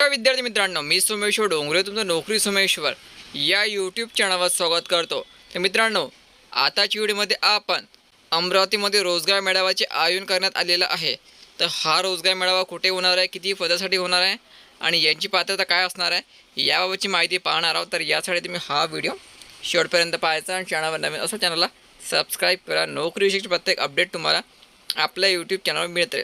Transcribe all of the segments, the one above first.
विद्यार्थी मित्रांनो मी सोमेश्वर डोंगरे तुमचं नोकरी सोमेश्वर या यूट्यूब चॅनलवर स्वागत करतो. तर मित्रांनो आताच्या व्हिडिओमध्ये आपण अमरावतीमध्ये रोजगार मेळाव्याचे आयोजन करण्यात आलेलं आहे. तर हा रोजगार मेळावा कुठे होणार आहे किती पदासाठी होणार आहे आणि यांची पात्रता काय असणार आहे याबाबतची माहिती पाहणार आहोत. तर यासाठी तुम्ही हा व्हिडिओ शेवटपर्यंत पाहायचा आणि चॅनलवर नवीन असं चॅनलला सबस्क्राईब करा. नोकरीविषयीची प्रत्येक अपडेट तुम्हाला आपल्या यूट्यूब चॅनलवर मिळते.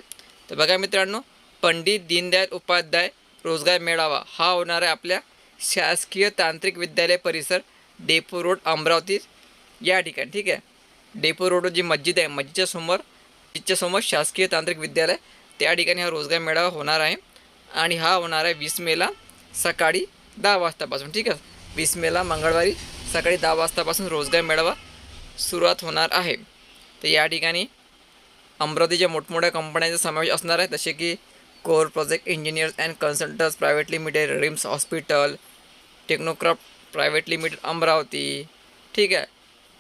तर बघा मित्रांनो पंडित दीनदयाल उपाध्याय रोजगार मेळावा. हा होणार आहे आपल्या शासकीय तांत्रिक विद्यालय परिसर डेपो रोड अमरावती या ठिकाणी. ठीक आहे? डेपो रोड जी मस्जिद आहे मस्जिदच्या समोर मस्जिदच्या समोर शासकीय तांत्रिक विद्यालय. त्या ठिकाणी हा रोजगार मेळावा होणार आहे आणि हा होणार आहे वीस मेला सकाळी दहा वाजतापासून. ठीक आहे? वीस मेला मंगळवारी सकाळी दहा वाजतापासून रोजगार मेळावा सुरुवात होणार आहे. तर या ठिकाणी अमरावतीच्या मोठमोठ्या कंपन्यांचा समावेश असणार आहे. जसे की core project engineers and consultants private limited RIMS hospital technocraft private limited Amravati ठीक आहे.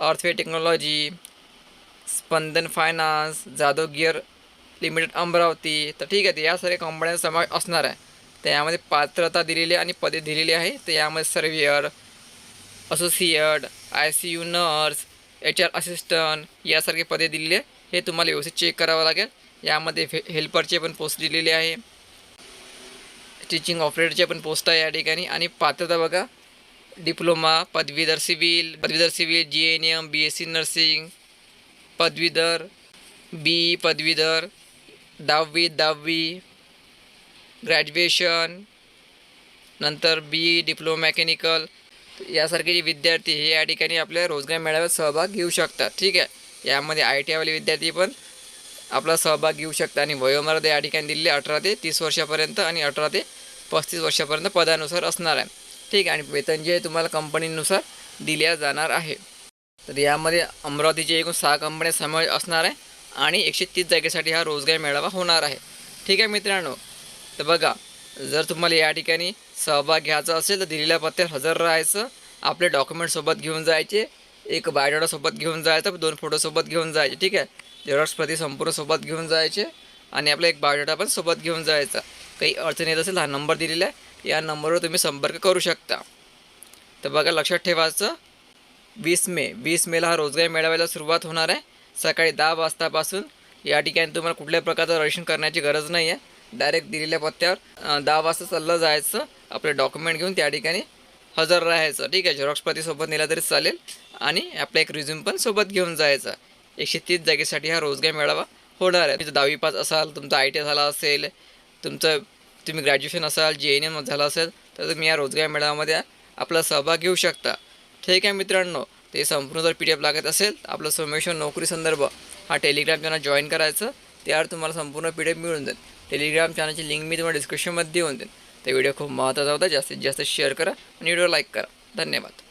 Earthway technology Spandan finance Jadhav gear limited Amravati तर ठीक आहे ते या सर्व कंपन्यांचा समावेश असणार आहे. तर यामध्ये पात्रता दिलेली आहे आणि पदे दिलेली आहे. तर यामध्ये surveyor associate I C U nurse H R assistant यासारखे पदे दिलेली आहे हे तुम्हाला व्यवस्थित चेक करावं लागेल. यामध्ये फे हेल्परचे पण पोस्ट दिलेले आहे. टीचिंग ऑपरेटरचे पण पोस्ट आहे या ठिकाणी. आणि पात्रता बघा. डिप्लोमा पदवीधर सिव्हिल पदवीधर civil G N M B S C nursing पदवीधर बी पदवीधर दहावी दहावी ग्रॅज्युएशन नंतर बी डिप्लोमा मेकॅनिकल यासारखे जे विद्यार्थी हे या ठिकाणी आपल्या रोजगार मेळाव्यात सहभाग घेऊ शकतात. ठीक आहे? यामध्ये आय टी आयवाले विद्यार्थी पण आपला सहभाग घेऊ शकता आणि वयोमर्यादा या ठिकाणी दिलेली अठरा ते तीस वर्षापर्यंत आणि अठरा ते पस्तीस वर्षापर्यंत पदानुसार असणार आहे. ठीक आहे आणि वेतन जे तुम्हाला कंपनीनुसार दिल्या जाणार आहे. तर यामध्ये अमरावतीचे एकूण सहा कंपन्या समावेश असणार आहे आणि एकशे तीस जागेसाठी हा रोजगार मेळावा होणार आहे. ठीक आहे मित्रांनो. तर बघा जर तुम्हाला या ठिकाणी सहभाग घ्यायचा असेल तर दिलेल्या पत्त्यावर हजर राहायचं आपले डॉक्युमेंटसोबत घेऊन जायचे एक बायोडाटासोबत घेऊन जायचं दोन फोटोसोबत घेऊन जायचे. ठीक आहे? झेरॉक्स प्रति संपूर्ण सोबत घेऊन जायचे आणि आपला एक बायोडाटा पण सोबत घेऊन जायचा. काही अडचण येत असेल हा नंबर दिलेला आहे. या नंबरवर तुम्ही संपर्क करू शकता. तर बघा लक्षात ठेवायचं वीस मे. वीस मेला हा रोजगार मेळाव्याला सुरुवात होणार आहे. सकाळी दहा वाजतापासून या ठिकाणी तुम्हाला कुठल्याही प्रकारचं रजिस्ट्रेशन करण्याची गरज नाही आहे. डायरेक्ट दिलेल्या पत्त्यावर दहा वाजता चाललं जायचं. आपले डॉक्युमेंट घेऊन त्या ठिकाणी हजर राहायचं. ठीक आहे झेरॉक्स प्रतीसोबत नेला तरी चालेल. आणि आपला एक रिझ्यूम पण सोबत घेऊन जायचा. एकशे तीस जागेसाठी हा रोजगार मेळावा होणार आहे. तुमचं दहावी पास असाल तुमचं आय टी झाला असेल तुमचं तुम्ही ग्रॅज्युएशन असाल जे एन एम झालं असेल तर तुम्ही या रोजगार मेळाव्यामध्ये आपला सहभाग घेऊ शकता. ठीक आहे मित्रांनो ते संपूर्ण जर पी डी एफ लागत असेल आपलं सोमेश्वर नोकरी संदर्भ हा टेलिग्राम चॅनल जॉईन करायचं त्यावर तुम्हाला संपूर्ण पी डी एफ मिळून जाईल. टेलिग्राम चॅनलची लिंक मी तुम्हाला डिस्क्रिप्शनमध्ये देऊन देईन. ते व्हिडिओ खूप महत्त्वाचा होता जास्तीत जास्त शेअर करा आणि व्हिडिओ लाईक करा. धन्यवाद.